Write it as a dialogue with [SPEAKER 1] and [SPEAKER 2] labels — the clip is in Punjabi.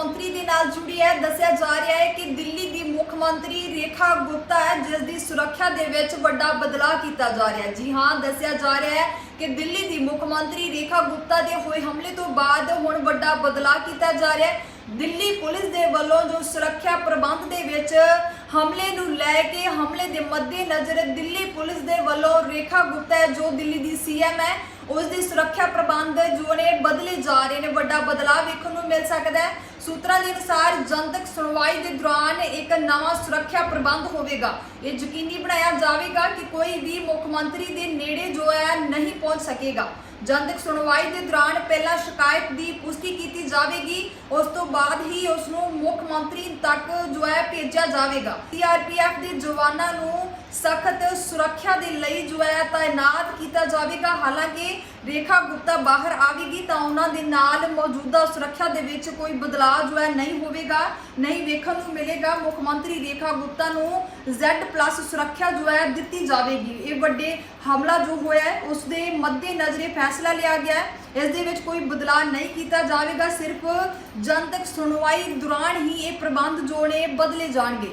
[SPEAKER 1] ਮੰਤਰੀ ਦੇ ਨਾਲ ਜੁੜੀ ਹੈ। ਦੱਸਿਆ ਜਾ ਰਿਹਾ ਹੈ ਕਿ ਦਿੱਲੀ ਦੀ ਮੁੱਖ ਮੰਤਰੀ ਰੇਖਾ ਗੁਪਤਾ ਹੈ, ਜਿਸ ਦੀ ਸੁਰੱਖਿਆ ਦੇ ਵਿੱਚ ਵੱਡਾ ਬਦਲਾਅ ਕੀਤਾ ਜਾ ਰਿਹਾ ਹੈ। ਜੀ ਹਾਂ, ਦੱਸਿਆ ਜਾ ਰਿਹਾ ਹੈ ਕਿ ਦਿੱਲੀ ਦੀ ਮੁੱਖ ਮੰਤਰੀ ਰੇਖਾ ਗੁਪਤਾ ਦੇ ਹੋਏ ਹਮਲੇ ਤੋਂ ਬਾਅਦ ਹੁਣ ਵੱਡਾ ਬਦਲਾਅ ਕੀਤਾ ਜਾ ਰਿਹਾ ਹੈ। ਦਿੱਲੀ ਪੁਲਿਸ ਦੇ ਵੱਲੋਂ ਜੋ ਸੁਰੱਖਿਆ ਪ੍ਰਬੰਧ ਦੇ ਵਿੱਚ ਹਮਲੇ ਨੂੰ ਲੈ ਕੇ ਹਮਲੇ ਦੇ ਮੱਦੇਨਜ਼ਰ ਦਿੱਲੀ ਪੁਲਿਸ ਦੇ ਵੱਲੋਂ ਰੇਖਾ ਗੁਪਤਾ ਹੈ, ਜੋ ਦਿੱਲੀ ਦੀ ਸੀਐਮ ਹੈ, ਉਸ ਦੀ ਸੁਰੱਖਿਆ ਪ੍ਰਬੰਧ ਜੋ ਨੇ ਬਦਲੇ ਜਾ ਰਹੇ ਨੇ। ਵੱਡਾ ਬਦਲਾਅ ਵੇਖਣ ਨੂੰ ਮਿਲ ਸਕਦਾ ਹੈ। ਸੂਤਰਾਂ ਦੇ ਅਨੁਸਾਰ ਜਨਤਕ ਸੁਣਵਾਈ ਦੇ ਦੌਰਾਨ ਇੱਕ ਨਵਾਂ ਸੁਰੱਖਿਆ ਪ੍ਰਬੰਧ ਹੋਵੇਗਾ। ਇਹ ਯਕੀਨੀ ਬਣਾਇਆ ਜਾਵੇਗਾ ਕਿ ਕੋਈ ਵੀ ਮੁੱਖ ਮੰਤਰੀ ਦੇ ਨੇੜੇ ਜੋ ਹੈ ਨਹੀਂ ਪਹੁੰਚ ਸਕੇਗਾ। ਜਨਤਕ ਸੁਣਵਾਈ ਦੇ ਦੌਰਾਨ ਪਹਿਲਾਂ ਸ਼ਿਕਾਇਤ ਦੀ ਪੁਸ਼ਟੀ ਕੀਤੀ ਜਾਵੇਗੀ, ਉਸ ਤੋਂ ਬਾਅਦ ਹੀ ਉਸ ਨੂੰ ਮੁੱਖ ਮੰਤਰੀ ਤੱਕ ਜੋ ਹੈ ਭੇਜਿਆ ਜਾਵੇਗਾ। ਸੀਆਰਪੀਐਫ ਦੇ ਜਵਾਨਾਂ ਨੂੰ ਸਖਤ ਸੁਰੱਖਿਆ ਦੇ ਲਈ ਜੋ ਹੈ ਤਾਇਨਾਤ ਕੀਤਾ ਜਾਵੇਗਾ। ਹਾਲਾਂਕਿ ਰੇਖਾ ਗੁਪਤਾ ਬਾਹਰ ਆਵੇਗੀ ਤਾਂ ਉਹਨਾਂ ਦੇ ਨਾਲ ਮੌਜੂਦਾ ਸੁਰੱਖਿਆ ਦੇ ਵਿੱਚ ਕੋਈ ਬਦਲਾਅ ਜੋ ਹੈ ਨਹੀਂ ਹੋਵੇਗਾ, ਨਹੀਂ ਵੇਖਣ ਨੂੰ ਮਿਲੇਗਾ। ਮੁੱਖ ਮੰਤਰੀ ਰੇਖਾ ਗੁਪਤਾ ਨੂੰ Z+ ਸੁਰੱਖਿਆ ਜੋ ਹੈ ਦਿੱਤੀ ਜਾਵੇਗੀ। ਇਹ ਵੱਡੇ ਹਮਲਾ ਜੋ ਹੋਇਆ ਉਸ ਦੇ ਮੱਦੇ ਨਜ਼ਰੇ ਫੈਸਲਾ ਲਿਆ ਗਿਆ ਹੈ। ਇਸ ਦੇ ਵਿੱਚ ਕੋਈ ਬਦਲਾਅ ਨਹੀਂ ਕੀਤਾ ਜਾਵੇਗਾ, ਸਿਰਫ ਜਨਤਕ ਸੁਣਵਾਈ ਦੌਰਾਨ ਹੀ ਇਹ ਪ੍ਰਬੰਧ ਜੋ ਨੇ ਬਦਲੇ ਜਾਣਗੇ।